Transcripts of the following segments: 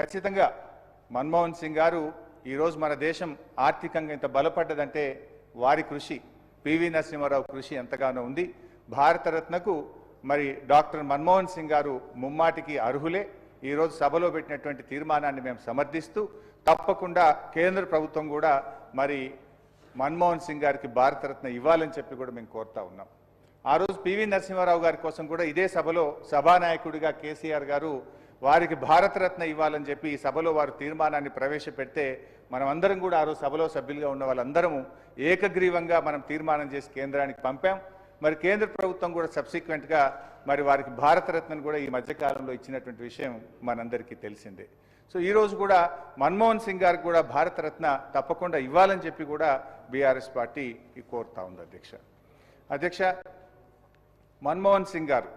ఖచ్చితంగా మన్మోహన్ సింగ్ గారు ఈరోజు మన దేశం ఆర్థికంగా ఇంత బలపడ్డదంటే వారి కృషి పివి నరసింహారావు కృషి ఎంతగానో ఉంది. భారతరత్నకు మరి డాక్టర్ మన్మోహన్ సింగ్ గారు ముమ్మాటికి అర్హులే. ఈరోజు సభలో పెట్టినటువంటి తీర్మానాన్ని మేము సమర్థిస్తూ తప్పకుండా కేంద్ర ప్రభుత్వం కూడా మరి మన్మోహన్ సింగ్ గారికి భారతరత్న ఇవ్వాలని చెప్పి కూడా మేము కోరుతా ఉన్నాం. ఆ రోజు పివి నరసింహారావు గారి కోసం కూడా ఇదే సభలో సభానాయకుడిగా కేసీఆర్ గారు వారికి భారతరత్న ఇవ్వాలని చెప్పి ఈ సభలో వారు తీర్మానాన్ని ప్రవేశపెడితే మనం అందరం కూడా ఆ రోజు సభలో సభ్యులుగా ఉన్న వాళ్ళందరము ఏకగ్రీవంగా మనం తీర్మానం చేసి కేంద్రానికి పంపాం. మరి కేంద్ర ప్రభుత్వం కూడా సబ్సిక్వెంట్గా మరి వారికి భారతరత్నను కూడా ఈ మధ్యకాలంలో ఇచ్చినటువంటి విషయం మనందరికీ తెలిసిందే. సో ఈరోజు కూడా మన్మోహన్ సింగ్ గారికి కూడా భారతరత్న తప్పకుండా ఇవ్వాలని చెప్పి కూడా బీఆర్ఎస్ పార్టీ కోరుతా ఉంది అధ్యక్ష. అధ్యక్ష మన్మోహన్ సింగ్ గారు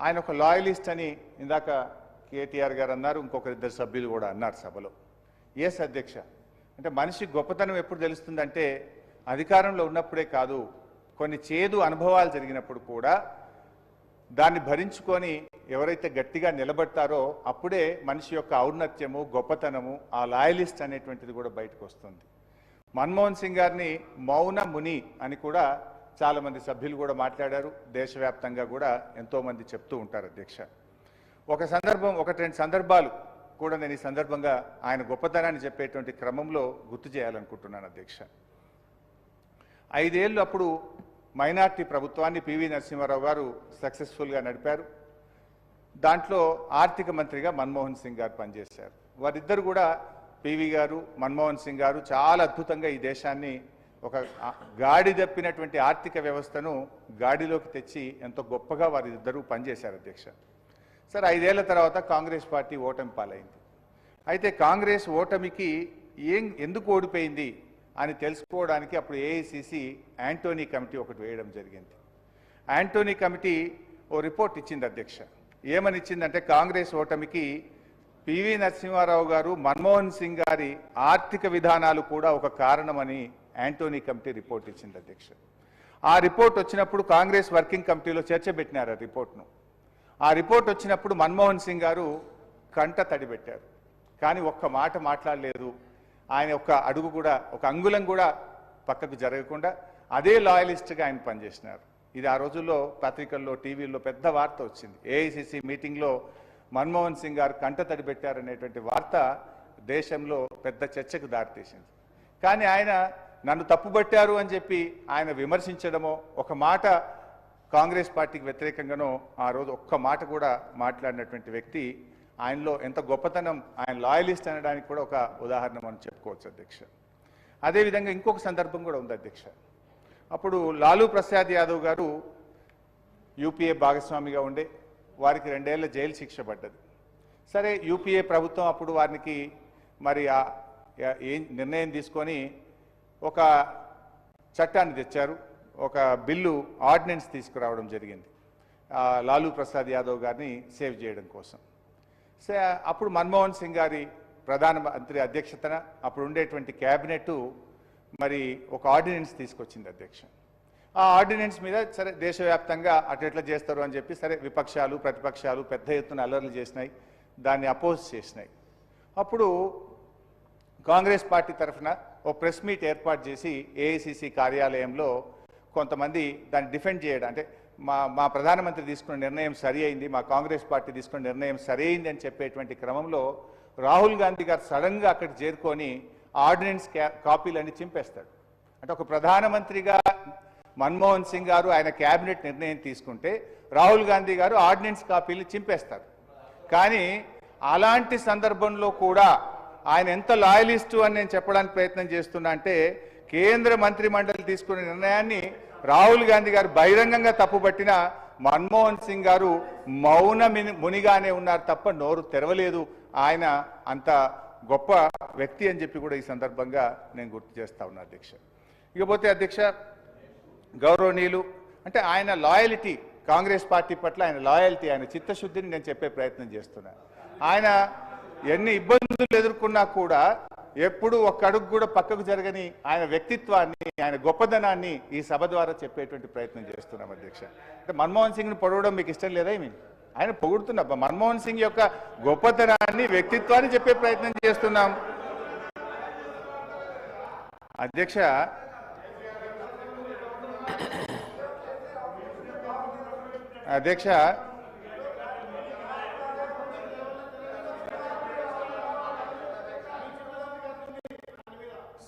ఆయన ఒక లాయలిస్ట్ అని ఇందాక కేటీఆర్ గారు అన్నారు ఇంకొక ఇద్దరు సభ్యులు కూడా అన్నారు సభలో. ఎస్ అధ్యక్ష. అంటే మనిషి గొప్పతనం ఎప్పుడు తెలుస్తుందంటే అధికారంలో ఉన్నప్పుడే కాదు కొన్ని చేదు అనుభవాలు జరిగినప్పుడు కూడా దాన్ని భరించుకొని ఎవరైతే గట్టిగా నిలబడతారో అప్పుడే మనిషి యొక్క ఔన్నత్యము గొప్పతనము ఆ లాయలిస్ట్ అనేటువంటిది కూడా బయటకు వస్తుంది. మన్మోహన్ సింగ్ గారిని మౌన ముని అని కూడా చాలామంది సభ్యులు కూడా మాట్లాడారు. దేశవ్యాప్తంగా కూడా ఎంతోమంది చెప్తూ ఉంటారు అధ్యక్ష. ఒక సందర్భం ఒకటి రెండు సందర్భాలు కూడా నేను ఈ సందర్భంగా ఆయన గొప్పతనాన్ని చెప్పేటువంటి క్రమంలో గుర్తు చేయాలనుకుంటున్నాను అధ్యక్ష. ఐదేళ్ళు అప్పుడు మైనార్టీ ప్రభుత్వాన్ని పివి నరసింహారావు గారు సక్సెస్ఫుల్గా నడిపారు. దాంట్లో ఆర్థిక మంత్రిగా మన్మోహన్ సింగ్ గారు పనిచేశారు. వారిద్దరు కూడా పివి గారు మన్మోహన్ సింగ్ గారు చాలా అద్భుతంగా ఈ దేశాన్ని ఒక గాడి తప్పినటువంటి ఆర్థిక వ్యవస్థను గాడిలోకి తెచ్చి ఎంతో గొప్పగా వారిద్దరూ పనిచేశారు అధ్యక్ష. సార్ ఐదేళ్ళ తర్వాత కాంగ్రెస్ పార్టీ ఓటమి పాలైంది. అయితే కాంగ్రెస్ ఓటమికి ఏం ఎందుకు ఓడిపోయింది అని తెలుసుకోవడానికి అప్పుడు ఏఐసిసి యాంటోనీ కమిటీ ఒకటి వేయడం జరిగింది. యాంటోనీ కమిటీ ఓ రిపోర్ట్ ఇచ్చింది అధ్యక్ష. ఏమని ఇచ్చిందంటే కాంగ్రెస్ ఓటమికి పివి నరసింహారావు గారు మన్మోహన్ సింగ్ గారి ఆర్థిక విధానాలు కూడా ఒక కారణమని యాంటోనీ కమిటీ రిపోర్ట్ ఇచ్చింది అధ్యక్ష. ఆ రిపోర్ట్ వచ్చినప్పుడు కాంగ్రెస్ వర్కింగ్ కమిటీలో చర్చ పెట్టినారు ఆ రిపోర్ట్ను ఆ రిపోర్ట్ వచ్చినప్పుడు మన్మోహన్ సింగ్ గారు కంట తడిపెట్టారు కానీ ఒక్క మాట మాట్లాడలేదు. ఆయన ఒక అడుగు కూడా ఒక అంగుళం కూడా పక్కకు జరగకుండా అదే లాయలిస్ట్గా ఆయన పనిచేసినారు. ఇది ఆ రోజుల్లో పత్రికల్లో టీవీల్లో పెద్ద వార్త వచ్చింది. ఏఐసిసి మీటింగ్లో మన్మోహన్ సింగ్ గారు కంట తడి పెట్టారనేటువంటి వార్త దేశంలో పెద్ద చర్చకు దారితీసింది. కానీ ఆయన నన్ను తప్పుబట్టారు అని చెప్పి ఆయన విమర్శించడమో ఒక మాట కాంగ్రెస్ పార్టీకి వ్యతిరేకంగానో ఆ రోజు ఒక్క మాట కూడా మాట్లాడినటువంటి వ్యక్తి ఆయనలో ఎంత గొప్పతనం ఆయన లాయలిస్ట్ అనడానికి కూడా ఒక ఉదాహరణ మనం చెప్పుకోవచ్చు అధ్యక్ష. అదేవిధంగా ఇంకొక సందర్భం కూడా ఉంది అధ్యక్ష. అప్పుడు లాలూ ప్రసాద్ యాదవ్ గారు యూపీఏ భాగస్వామిగా ఉండే వారికి రెండేళ్ళ జైలు శిక్ష పడ్డది. సరే యూపీఏ ప్రభుత్వం అప్పుడు వారికి మరి ఏం నిర్ణయం తీసుకొని ఒక చట్టాన్ని తెచ్చారు. ఒక బిల్లు ఆర్డినెన్స్ తీసుకురావడం జరిగింది. లాలూ ప్రసాద్ యాదవ్ గారిని సేవ్ చేయడం కోసం. సే అప్పుడు మన్మోహన్ సింగ్ గారి ప్రధానమంత్రి అధ్యక్షతన అప్పుడు ఉండేటువంటి క్యాబినెట్ మరి ఒక ఆర్డినెన్స్ తీసుకొచ్చింది అధ్యక్ష. ఆ ఆర్డినెన్స్ మీద సరే దేశవ్యాప్తంగా అటు ఎట్లా చేస్తారు అని చెప్పి సరే విపక్షాలు ప్రతిపక్షాలు పెద్ద ఎత్తున అల్లర్లు చేసినాయి. దాన్ని అపోజ్ చేసినాయి. అప్పుడు కాంగ్రెస్ పార్టీ తరఫున ఓ ప్రెస్ మీట్ ఏర్పాటు చేసి ఏఐసిసి కార్యాలయంలో కొంతమంది దాన్ని డిఫెండ్ చేయడం అంటే మా మా ప్రధానమంత్రి తీసుకున్న నిర్ణయం సరి అయింది మా కాంగ్రెస్ పార్టీ తీసుకున్న నిర్ణయం సరి అయింది అని చెప్పేటువంటి క్రమంలో రాహుల్ గాంధీ గారు సడన్గా అక్కడికి చేరుకొని ఆర్డినెన్స్ కాపీలన్నీ చింపేస్తాడు. అంటే ఒక ప్రధానమంత్రిగా మన్మోహన్ సింగ్ గారు ఆయన కేబినెట్ నిర్ణయం తీసుకుంటే రాహుల్ గాంధీ గారు ఆర్డినెన్స్ కాపీలు చింపేస్తారు. కానీ అలాంటి సందర్భంలో కూడా ఆయన ఎంత లాయలిస్టు అని నేను చెప్పడానికి ప్రయత్నం చేస్తున్నా అంటే కేంద్ర మంత్రి మండలి తీసుకున్న నిర్ణయాన్ని రాహుల్ గాంధీ గారు బహిరంగంగా తప్పుపట్టిన మన్మోహన్ సింగ్ గారు మౌన మిని- మునిగానే ఉన్నారు తప్ప నోరు తెరవలేదు. ఆయన అంత గొప్ప వ్యక్తి అని చెప్పి కూడా ఈ సందర్భంగా నేను గుర్తు చేస్తా ఉన్నా అధ్యక్ష. ఇకపోతే అధ్యక్ష గౌరవనీయులు అంటే ఆయన లాయలిటీ కాంగ్రెస్ పార్టీ పట్ల ఆయన లాయల్టీ ఆయన చిత్తశుద్ధిని నేను చెప్పే ప్రయత్నం చేస్తున్నా. ఆయన ఎన్ని ఇబ్బందులు ఎదుర్కొన్నా కూడా ఎప్పుడు ఒక్క అడుగు కూడా పక్కకు జరగని ఆయన వ్యక్తిత్వాన్ని ఆయన గొప్పదనాన్ని ఈ సభ ద్వారా చెప్పేటువంటి ప్రయత్నం చేస్తున్నాం అధ్యక్ష. అంటే మన్మోహన్ సింగ్ని పొడవడం మీకు ఇష్టం లేదా ఏమి? ఆయన పొగుడుతున్నా మన్మోహన్ సింగ్ యొక్క గొప్పతనాన్ని వ్యక్తిత్వాన్ని చెప్పే ప్రయత్నం చేస్తున్నాం. అధ్యక్ష అధ్యక్ష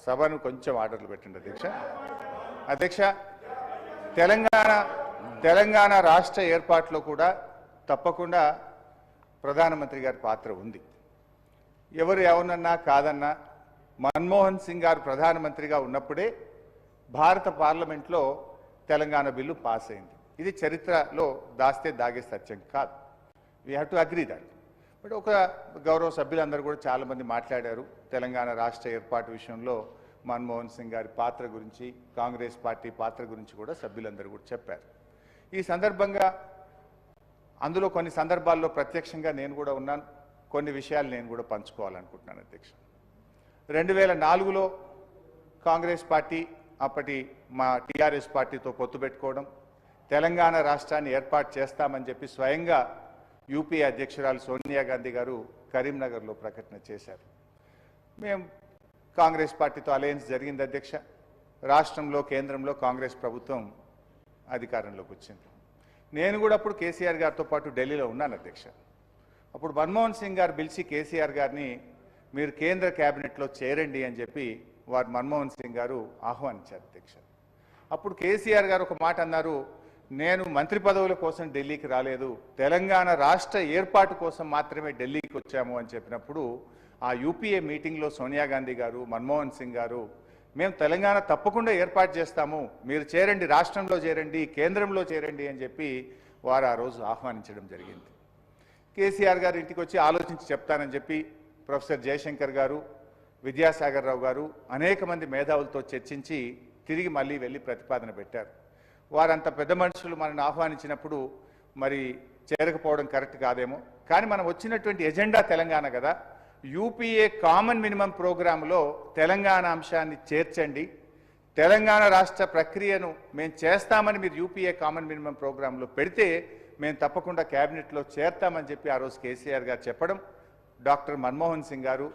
సభను కొంచెం ఆర్డర్లు పెట్టండి అధ్యక్ష. అధ్యక్ష తెలంగాణ తెలంగాణ రాష్ట్ర ఏర్పాటులో కూడా తప్పకుండా ప్రధానమంత్రి గారి పాత్ర ఉంది. ఎవరు ఎవరన్నా కాదన్నా మన్మోహన్ సింగ్ గారు ప్రధానమంత్రిగా ఉన్నప్పుడే భారత పార్లమెంట్లో తెలంగాణ బిల్లు పాస్ అయింది. ఇది చరిత్రలో దాస్తే దాగే సత్యం కాదు. We have to agree that but ఒక గౌరవ సభ్యులందరూ కూడా చాలామంది మాట్లాడారు. తెలంగాణ రాష్ట్ర ఏర్పాటు విషయంలో మన్మోహన్ సింగ్ గారి పాత్ర గురించి కాంగ్రెస్ పార్టీ పాత్ర గురించి కూడా సభ్యులందరూ కూడా చెప్పారు. ఈ సందర్భంగా అందులో కొన్ని సందర్భాల్లో ప్రత్యక్షంగా నేను కూడా ఉన్నాను. కొన్ని విషయాలు నేను కూడా పంచుకోవాలనుకుంటున్నాను అధ్యక్ష. రెండు వేల నాలుగులో కాంగ్రెస్ పార్టీ అప్పటి మా టీఆర్ఎస్ పార్టీతో పొత్తు పెట్టుకోవడం తెలంగాణ రాష్ట్రాన్ని ఏర్పాటు చేస్తామని చెప్పి స్వయంగా యూపీ అధ్యక్షురాలు సోనియా గాంధీ గారు కరీంనగర్లో ప్రకటన చేశారు. మేము కాంగ్రెస్ పార్టీతో అలయన్స్ జరిగింది అధ్యక్ష. రాష్ట్రంలో కేంద్రంలో కాంగ్రెస్ ప్రభుత్వం అధికారంలోకి వచ్చింది. నేను కూడా అప్పుడు కేసీఆర్ గారితో పాటు ఢిల్లీలో ఉన్నాను అధ్యక్ష. అప్పుడు మన్మోహన్ సింగ్ గారు పిలిచి కేసీఆర్ గారిని మీరు కేంద్ర కేబినెట్లో చేరండి అని చెప్పి వారు మన్మోహన్ సింగ్ గారు ఆహ్వానించారు అధ్యక్ష. అప్పుడు కేసీఆర్ గారు ఒక మాట అన్నారు నేను మంత్రి పదవుల కోసం ఢిల్లీకి రాలేదు. తెలంగాణ రాష్ట్ర ఏర్పాటు కోసం మాత్రమే ఢిల్లీకి వచ్చాము అని చెప్పినప్పుడు ఆ యూపీఏ మీటింగ్లో సోనియా గాంధీ గారు మన్మోహన్ సింగ్ గారు మేము తెలంగాణ తప్పకుండా ఏర్పాటు చేస్తాము. మీరు చేరండి రాష్ట్రంలో చేరండి కేంద్రంలో చేరండి అని చెప్పి వారు ఆ రోజు ఆహ్వానించడం జరిగింది. కేసీఆర్ గారు ఇంటికి వచ్చి ఆలోచించి చెప్తానని చెప్పి ప్రొఫెసర్ జయశంకర్ గారు విద్యాసాగర్ రావు గారు అనేక మంది మేధావులతో చర్చించి తిరిగి మళ్ళీ వెళ్ళి ప్రతిపాదన పెట్టారు. వారంత పెద్ద మనుషులు మనల్ని ఆహ్వానించినప్పుడు మరి చేరకపోవడం కరెక్ట్ కాదేమో. కానీ మనం వచ్చినటువంటి ఎజెండా తెలంగాణ కదా. యూపీఏ కామన్ మినిమం ప్రోగ్రాంలో తెలంగాణ అంశాన్ని చేర్చండి. తెలంగాణ రాష్ట్ర ప్రక్రియను మేము చేస్తామని మీరు యూపీఏ కామన్ మినిమం ప్రోగ్రాంలో పెడితే మేము తప్పకుండా క్యాబినెట్లో చేర్తామని చెప్పి ఆ రోజు కేసీఆర్ గారు చెప్పడం డాక్టర్ మన్మోహన్ సింగ్ గారు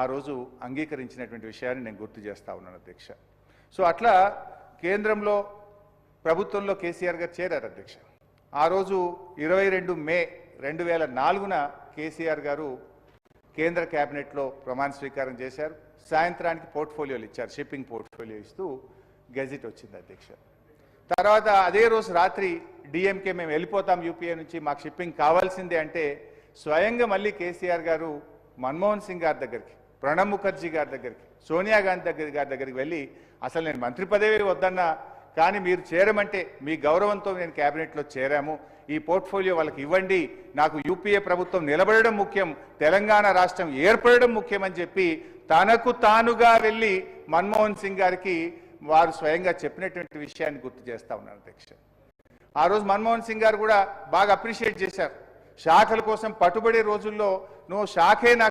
ఆ రోజు అంగీకరించినటువంటి విషయాన్ని నేను గుర్తు చేస్తా ఉన్నాను అధ్యక్ష. సో అట్లా కేంద్రంలో ప్రభుత్వంలో కేసీఆర్ గారు చేరారు అధ్యక్ష. ఆ రోజు ఇరవై రెండు మే రెండు వేల నాలుగున కేసీఆర్ గారు కేంద్ర కేబినెట్లో ప్రమాణ స్వీకారం చేశారు. సాయంత్రానికి పోర్ట్ఫోలియోలు ఇచ్చారు. షిప్పింగ్ పోర్ట్ఫోలియో ఇస్తూ గెజిట్ వచ్చింది అధ్యక్ష. తర్వాత అదే రోజు రాత్రి డిఎంకే మేము వెళ్ళిపోతాం యూపీఏ నుంచి మాకు షిప్పింగ్ కావాల్సిందే అంటే స్వయంగా మళ్ళీ కేసీఆర్ గారు మన్మోహన్ సింగ్ గారి దగ్గరికి ప్రణబ్ ముఖర్జీ గారి దగ్గరికి సోనియా గాంధీ దగ్గర గారి దగ్గరికి వెళ్ళి అసలు నేను మంత్రి పదవి వద్దన్నా కానీ మీరు చేరమంటే మీ గౌరవంతో నేను క్యాబినెట్లో చేరాము. ఈ పోర్ట్ఫోలియో వాళ్ళకి ఇవ్వండి. నాకు యూపీఏ ప్రభుత్వం నిలబడడం ముఖ్యం. తెలంగాణ రాష్ట్రం ఏర్పడడం ముఖ్యమని చెప్పి తనకు తానుగా వెళ్ళి మన్మోహన్ సింగ్ గారికి వారు స్వయంగా చెప్పినటువంటి విషయాన్ని గుర్తు చేస్తా ఉన్నారు అధ్యక్ష. ఆ రోజు మన్మోహన్ సింగ్ గారు కూడా బాగా అప్రిషియేట్ చేశారు. శాఖల కోసం పట్టుబడే రోజుల్లో నువ్వు శాఖే నాకు